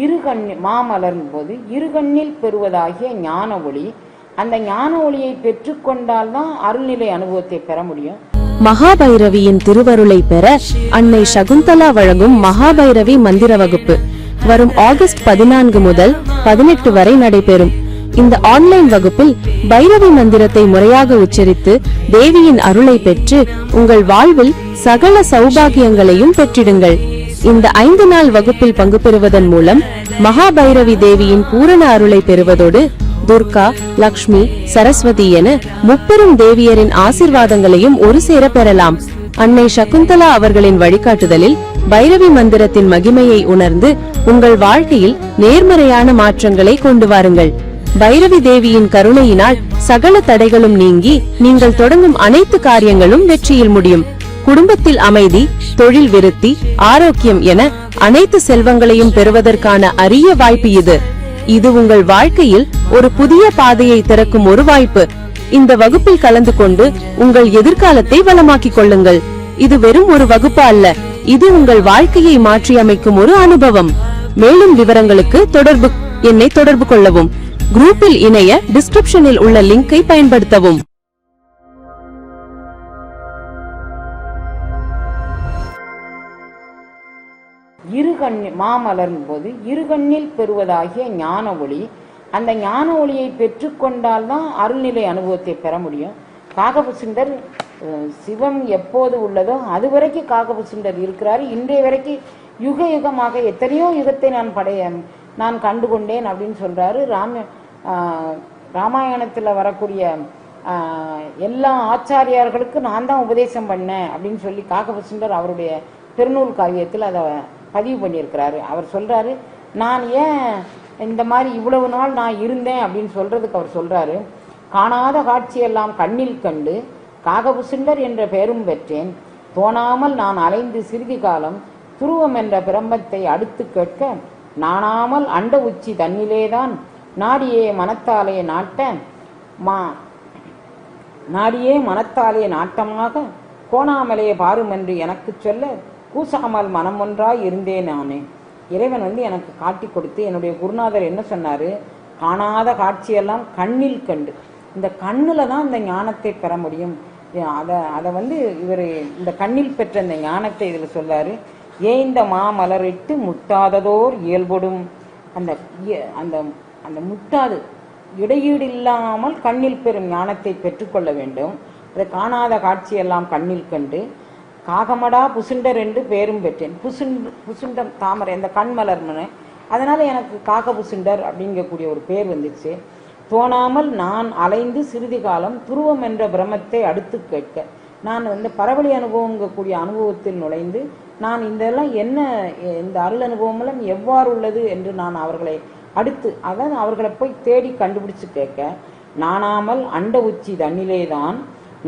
இரு கண் மாமலரும் போது இரு கண்ணில் பெறுவதாகிய ஞான ஒளி அந்த ஞான ஒளியை பெற்றுக்கொண்டால்தான் அருள்நிலை அனுபவத்தை பெற முடியும். மகாபைரவியின் திருவருளை பெற அன்னை சகுந்தலா வழங்கும் மகாபைரவி மந்திர வகுப்பு வரும் ஆகஸ்ட் பதினான்கு முதல் பதினெட்டு வரை நடைபெறும். இந்த ஆன்லைன் வகுப்பில் பைரவி மந்திரத்தை முறையாக உச்சரித்து தேவியின் அருளை பெற்று உங்கள் வாழ்வில் சகல சௌபாகியங்களையும் பெற்றிடுங்கள். இந்த ஐந்து நாள் வகுப்பில் பங்கு பெறுவதன் மூலம் மகாபைரவி தேவியின் பூரண அருளை பெறுவதோடு துர்கா லக்ஷ்மி சரஸ்வதி என முப்பெரும் தேவியரின் ஆசிர்வாதங்களையும் ஒரு சேர பெறலாம். அன்னை சகுந்தலா அவர்களின் வழிகாட்டுதலில் பைரவி மந்திரத்தின் மகிமையை உணர்ந்து உங்கள் வாழ்க்கையில் நேர்மறையான மாற்றங்களை கொண்டு வாருங்கள். பைரவி தேவியின் கருணையினால் சகல தடைகளும் நீங்கி நீங்கள் தொடங்கும் அனைத்து காரியங்களும் வெற்றியில் முடியும். குடும்பத்தில் அமைதி தொழில் விருத்தி ஆரோக்கியம் என அனைத்து செல்வங்களையும் பெறுவதற்கான அரிய வாய்ப்பு இது. இது உங்கள் வாழ்க்கையில் ஒரு புதிய பாதையை திறக்கும் ஒரு வாய்ப்பு. இந்த வகுப்பில் கலந்து கொண்டு உங்கள் எதிர்காலத்தை வளமாக்கிக் கொள்ளுங்கள். இது வெறும் ஒரு வகுப்பு அல்ல இது உங்கள் வாழ்க்கையை மாற்றியமைக்கும் ஒரு அனுபவம். மேலும் விவரங்களுக்கு தொடர்பு என்னை தொடர்பு கொள்ளவும். குரூப்பில் இணைய டிஸ்கிரிப்ஷனில் உள்ள லிங்கை பயன்படுத்தவும். இரு கண்ணி மாமலரும் போது இரு கண்ணில் பெறுவதாகிய ஞான ஒளி. அந்த ஞான ஒளியை பெற்றுக்கொண்டால்தான் அருள்நிலை அனுபவத்தை பெற முடியும். காகபசுண்டர் சிவம் எப்போது உள்ளதோ அது வரைக்கும் காகபசுண்டர் இருக்கிறார். இன்றைய வரைக்கும் யுக யுகமாக எத்தனையோ யுகத்தை நான் படைய நான் கண்டுகொண்டேன் அப்படின்னு சொல்றாரு. ராம ராமாயணத்தில் வரக்கூடிய எல்லா ஆச்சாரியார்களுக்கு நான் தான் உபதேசம் பண்ணேன் அப்படின்னு சொல்லி காகபசுண்டர் அவருடைய திருநூல் காவியத்தில் அதை பதிவு பண்ணியிருக்கிறாரு. அவர் சொல்றாரு நான் ஏன் இந்த மாதிரி இவ்வளவு நாள் நான் இருந்தேன் அப்படின்னு சொல்றதுக்கு அவர் சொல்றாரு. காணாத காட்சியெல்லாம் கண்ணில் கண்டு காகபுசுண்டர் என்ற பெயரும் பெற்றேன். தோணாமல் நான் அலைந்து சிறிது காலம் துருவம் என்ற பிரம்பத்தை அடுத்து கேட்க நாணாமல் அண்ட உச்சி தன்னிலேதான் நாடியே மனத்தாலே நாட்ட மா நாடியே மனத்தாலே நாட்டமாக கோணாமலே பாருமென்று எனக்குச் சொல்ல கூசாமல் மனம் ஒன்றாய் இருந்தேன் நானே. இறைவன் வந்து எனக்கு காட்டி கொடுத்து என்னுடைய குருநாதர் என்ன சொன்னாரு? காணாத காட்சியெல்லாம் கண்ணில் கண்டு. இந்த கண்ணில் தான் இந்த ஞானத்தை பெற முடியும். அதை அதை வந்து இவர் இந்த கண்ணில் பெற்ற இந்த ஞானத்தை இதில் சொல்லாரு. ஏய்ந்த மாமலரிட்டு முட்டாததோர் இயல்படும்? அந்த இய- அந்த அந்த முட்டாது இடையீடு இல்லாமல் கண்ணில் பெறும் ஞானத்தை பெற்றுக்கொள்ள வேண்டும். அதை காணாத காட்சியெல்லாம் கண்ணில் கண்டு காகமடா புசுண்டர் என்று பேரும் பெற்றேன். புசுண்டு புசுண்டம் தாமரை அந்த கண்மலர்னு அதனால எனக்கு காக புசுண்டர் அப்படிங்கக்கூடிய ஒரு பேர் வந்துச்சு. தோணாமல் நான் அலைந்து சிறிது காலம் துருவம் என்ற பிரமத்தை அடுத்து கேட்க. நான் வந்து பரவழி அனுபவங்கக்கூடிய அனுபவத்தில் நுழைந்து நான் இதெல்லாம் என்ன இந்த அருள் அனுபவமெல்லாம் எவ்வாறு உள்ளது என்று நான் அவர்களை அடுத்து அதான் அவர்களை போய் தேடி கண்டுபிடிச்சு கேட்க. நாணாமல் அண்ட உச்சி தன்னிலேதான்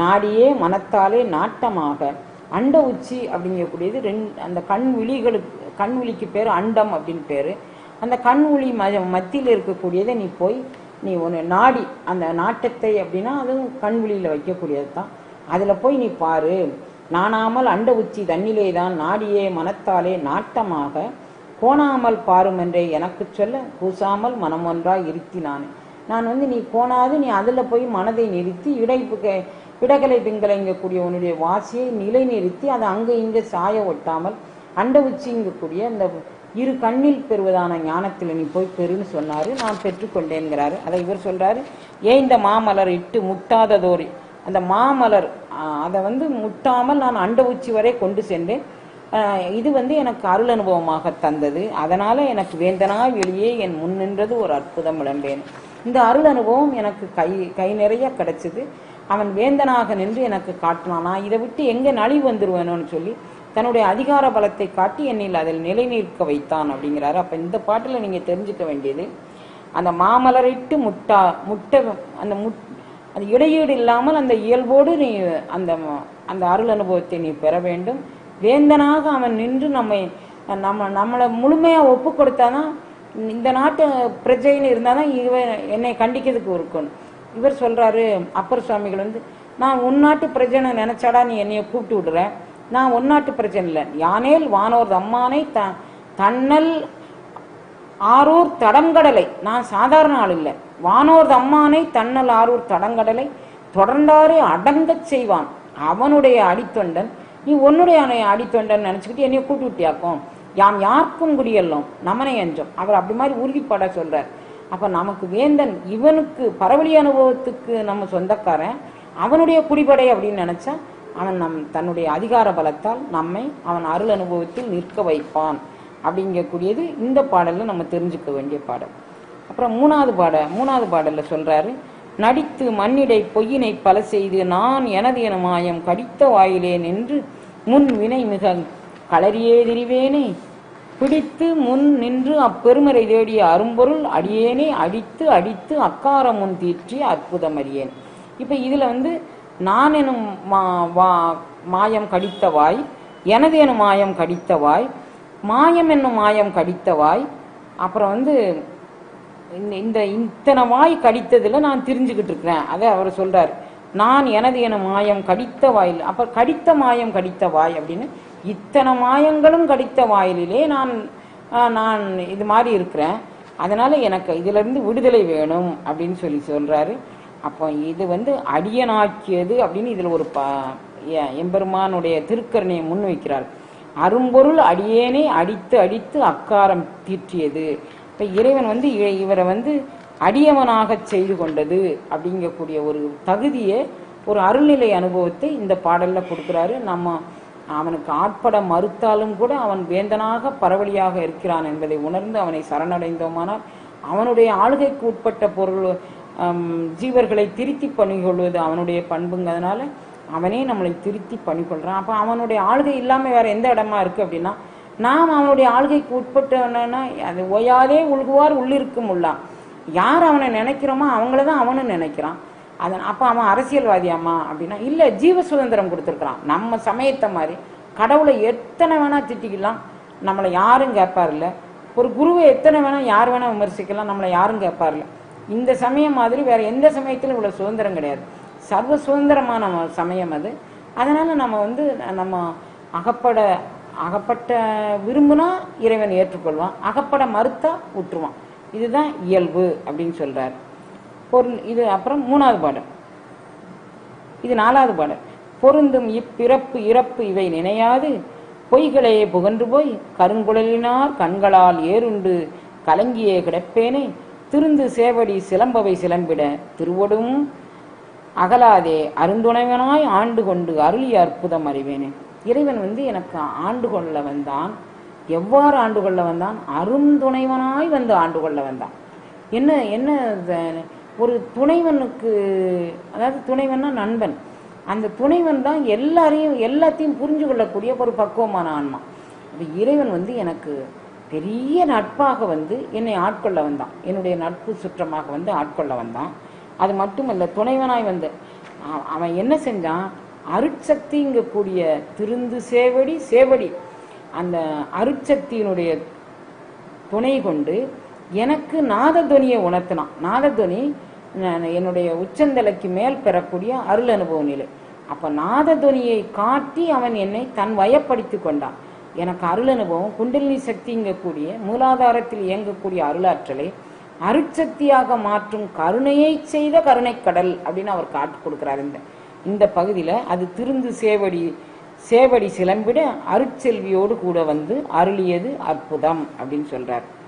நாடியே மனத்தாலே நாட்டமாக அண்ட உச்சி அப்படிங்கக்கூடியது ரெண்டு அந்த கண் விழிகளுக்கு கண் விழிக்கு பேர் அண்டம் அப்படின்னு பேர். அந்த கண் விழி ம மத்தியில் இருக்கக்கூடியதை நீ போய் நீ ஒன்று நாடி அந்த நாட்டத்தை அப்படின்னா அதுவும் கண் விழியில் வைக்கக்கூடியது தான் அதில் போய் நீ பாரு. நாணாமல் அண்ட உச்சி தன்னிலே தான் நாடியே மனத்தாலே நாட்டமாக. கோணாமல் பாருமென்றே எனக்கு சொல்ல கூசாமல் மனம் ஒன்றாய் இருத்தி நான் நான் வந்து நீ கோணாது நீ அதில் போய் மனதை நிறுத்தி இடைப்புக்கு பிடகலை பிங்கலைங்கக்கூடிய உன்னுடைய வாசியை நிலைநிறுத்தி அதை அங்கே இங்கே சாய ஒட்டாமல் அண்ட உச்சிங்கக்கூடிய அந்த இரு கண்ணில் பெறுவதான ஞானத்தில் நீ போய் பெறுன்னு சொன்னார். நான் பெற்றுக்கொண்டேங்கிறாரு அதை இவர் சொல்கிறாரு ஏன் இந்த மாமலர் இட்டு முட்டாததோரி? அந்த மாமலர் அதை வந்து முட்டாமல் நான் அண்ட உச்சி வரை கொண்டு சென்றேன். இது வந்து எனக்கு அருள் அனுபவமாக தந்தது. அதனால் எனக்கு வேந்தனா வெளியே என் முன் நின்றது ஒரு அற்புதம் விளம்பேன். இந்த அருள் அனுபவம் எனக்கு கை கை நிறைய கிடைச்சது. அவன் வேந்தனாக நின்று எனக்கு காட்டினானா. நான் இதை விட்டு எங்கே நலிவு வந்துருவேனோன்னு சொல்லி தன்னுடைய அதிகார பலத்தை காட்டி என்னில் அதில் நிலை நிற்க வைத்தான் அப்படிங்கிறாரு. அப்போ இந்த பாட்டில் நீங்கள் தெரிஞ்சுக்க வேண்டியது அந்த மாமலரிட்டு முட்டா முட்டை அந்த முட் அந்த இடையீடு இல்லாமல் அந்த இயல்போடு நீ அந்த அந்த அருள் அனுபவத்தை நீ பெற வேண்டும். வேந்தனாக அவன் நின்று நம்மை நம்ம நம்மளை முழுமையாக ஒப்பு கொடுத்தாதான் இந்த நாட்டு பிரஜைன்னு இருந்தாதான் இவன் என்னை கண்டிக்கிறதுக்கு இருக்கணும் இவர் சொல்றாரு அப்பர் சுவாமிகள் வந்து நான் உன்னாட்டு பிரஜனை நினைச்சாடா நீ என்னைய கூப்பிட்டு விடுற? நான் உன்னாட்டு பிரஜனை இல்லை. யானேல் வானோர் அம்மானை த தன்னல் ஆரூர் தடங்கடலை. நான் சாதாரண ஆள் இல்லை. வானோர் அம்மானை தன்னல் ஆரூர் தடங்கடலை தொடர்ந்தாரே அடங்கச் செய்வான். அவனுடைய அடித்தொண்டன் நீ உன்னுடைய அணை- அடித்தொண்டன் நினைச்சுக்கிட்டு என்னைய கூப்பிட்டு விட்டியாக்கும்? யாம் யாருக்கும் குடியெல்லாம்? நமனை அஞ்சம். அவர் அப்படி மாதிரி உறுதிப்பட சொல்கிறார் அப்போ நமக்கு வேந்தன் இவனுக்கு பரவழி அனுபவத்துக்கு நம்ம சொந்தக்காரன். அவனுடைய குடிபடை அப்படின்னு நினச்சா அவன் நம் தன்னுடைய அதிகார பலத்தால் நம்மை அவன் அருள் அனுபவத்தில் நிற்க வைப்பான். அப்படிங்கக்கூடியது இந்த பாடலில் நம்ம தெரிஞ்சுக்க வேண்டிய பாடல். அப்புறம் மூணாவது பாட மூணாவது பாடலில் சொல்கிறாரு நடித்து மண்ணிடை பொய்யினை பல செய்து நான் எனது என மாயம் கடித்த வாயிலே நின்று முன் வினை மிக களறியே திரிவேனே பிடித்து முன் நின்று அப்பெருமரை தேடிய அரும்பொருள் அடியேனே அடித்து அடித்து அக்காரம் முன் தீற்றி அற்புதம் அறியேன் இப்போ இதில் வந்து நான் எனும் மா- வா- மாயம் கடித்த வாய் எனது எனும் மாயம் கடித்த வாய் மாயம் என்னும் மாயம் கடித்த வாய் அப்புறம் வந்து இந்த இந்த இத்தனை வாய் கடித்ததில் நான் தெரிஞ்சுக்கிட்டு இருக்கிறேன். அதை அவர் சொல்கிறார் நான் எனது என மாயம் கடித்த வாயில் அப்ப கடித்த மாயம் கடித்த வாய் அப்படின்னு இத்தனை மாயங்களும் கடித்த வாயிலே நான் நான் இது மாதிரி இருக்கிறேன். அதனால எனக்கு இதுல இருந்து விடுதலை வேணும் அப்படின்னு சொல்லி சொல்றாரு. அப்போ இது வந்து அடியனாக்கியது அப்படின்னு இதுல ஒரு ப எம்பெருமானுடைய திருக்கரணையை முன்வைக்கிறார். அரும்பொருள் அடியேனே அடித்து அடித்து அக்காரம் தீற்றியது. இப்போ இறைவன் வந்து இ- இவரை வந்து அடியவனாக செய்து கொண்டது அப்படிங்கக்கூடிய ஒரு தகுதியை ஒரு அருள்நிலை அனுபவத்தை இந்த பாடலில் கொடுக்குறாரு. நம்ம அவனுக்கு ஆட்பட மறுத்தாலும் கூட அவன் வேந்தனாக பரவலியாக இருக்கிறான் என்பதை உணர்ந்து அவனை சரணடைந்தோமானால் அவனுடைய ஆளுகைக்கு உட்பட்ட பொருள் ஜீவர்களை திருத்தி பணிகொள்வது அவனுடைய பண்புங்கிறதுனால அவனே நம்மளை திருத்தி பணிகொள்கிறான் அப்போ அவனுடைய ஆளுகை இல்லாமல் வேற எந்த இடமா இருக்கு அப்படின்னா நாம் அவனுடைய ஆளுகைக்கு உட்பட்டவனா அது ஓயாதே உள்குவார் உள்ளிருக்கும் உள்ளான் யார் அவனை நினைக்கிறோமோ அவங்கள தான் அவனும் நினைக்கிறான். அதன் அப்போ அவன் அரசியல்வாதியாமா அப்படின்னா இல்லை ஜீவ சுதந்திரம் கொடுத்துருக்குறான். நம்ம சமயத்தை மாதிரி கடவுளை எத்தனை வேணால் திட்டிக்கலாம். நம்மளை யாரும் கேட்பார்ல ஒரு குருவை எத்தனை வேணால் யார் வேணால் விமர்சிக்கலாம். நம்மளை யாரும் கேட்பார்ல இந்த சமயம் மாதிரி வேறு எந்த சமயத்திலும் இவ்வளோ சுதந்திரம் கிடையாது. சர்வ சுதந்திரமான சமயம் அது. அதனால் நம்ம வந்து நம்ம அகப்பட அகப்பட்ட விரும்புனா இறைவன் ஏற்றுக்கொள்வான். அகப்பட மறுத்தா விட்டுருவான் இதுதான் இயல்பு அப்படின்னு சொல்றாரு. பொருள் இது அப்புறம் மூணாவது பாடல். இது நாலாவது பாடல். பொருந்தும் இப்பிறப்பு இறப்பு இவை நினையாது. பொய்களே புகன்று போய் கருங்குழலினார் கண்களால் ஏறுண்டு கலங்கியே கிடப்பேனே. திருந்து சேவடி சிலம்பவை சிலம்பிட திருவடும். அகலாதே அருந்துணைவனாய் ஆண்டு கொண்டு அருளிய அற்புதம் அறிவேனே. இறைவன் வந்து எனக்கு ஆண்டு கொள்ள வந்தான். எவ்வாறு ஆண்டு கொள்ள வந்தான்? அருந்துணைவனாய் வந்து ஆண்டு கொள்ள வந்தான். என்ன என்ன ஒரு துணைவனுக்கு அதாவது துணைவன்னா நண்பன். அந்த துணைவன் தான் எல்லாரையும் எல்லாத்தையும் புரிஞ்சு கொள்ளக்கூடிய ஒரு பக்குவமான ஆன்மா. அது இறைவன் வந்து எனக்கு பெரிய நட்பாக வந்து என்னை ஆட்கொள்ள வந்தான். என்னுடைய நட்பு சுற்றமாக வந்து ஆட்கொள்ள வந்தான். அது மட்டுமல்ல துணைவனாய் வந்து அவன் என்ன செஞ்சான்? அருட்சக்திங்கக்கூடிய திருந்து சேவடி சேவடி. அந்த அருட்சக்தியினுடைய துணை கொண்டு எனக்கு நாதத்வனியை உணர்த்தினான். நாதத்வனி என்னுடைய உச்சந்தலைக்கு மேல் பெறக்கூடிய அருள் அனுபவ நிலை. அப்ப நாதத்வனியை காட்டி அவன் என்னை தன் வயப்படுத்தி கொண்டான். எனக்கு அருள் அனுபவம் குண்டலினி சக்திங்கக்கூடிய மூலாதாரத்தில் இயங்கக்கூடிய அருளாற்றலை அருட்சக்தியாக மாற்றும் கருணையை செய்த கருணைக்கடல் அப்படின்னு அவர் காட்டி கொடுக்கிறார் இந்த இந்த பகுதியில் அது திருந்து சேவடி சேவடி சிலம்பிட அருட்செல்வியோடு கூட வந்து அருளியது அற்புதம் அப்படின்னு சொல்றார்.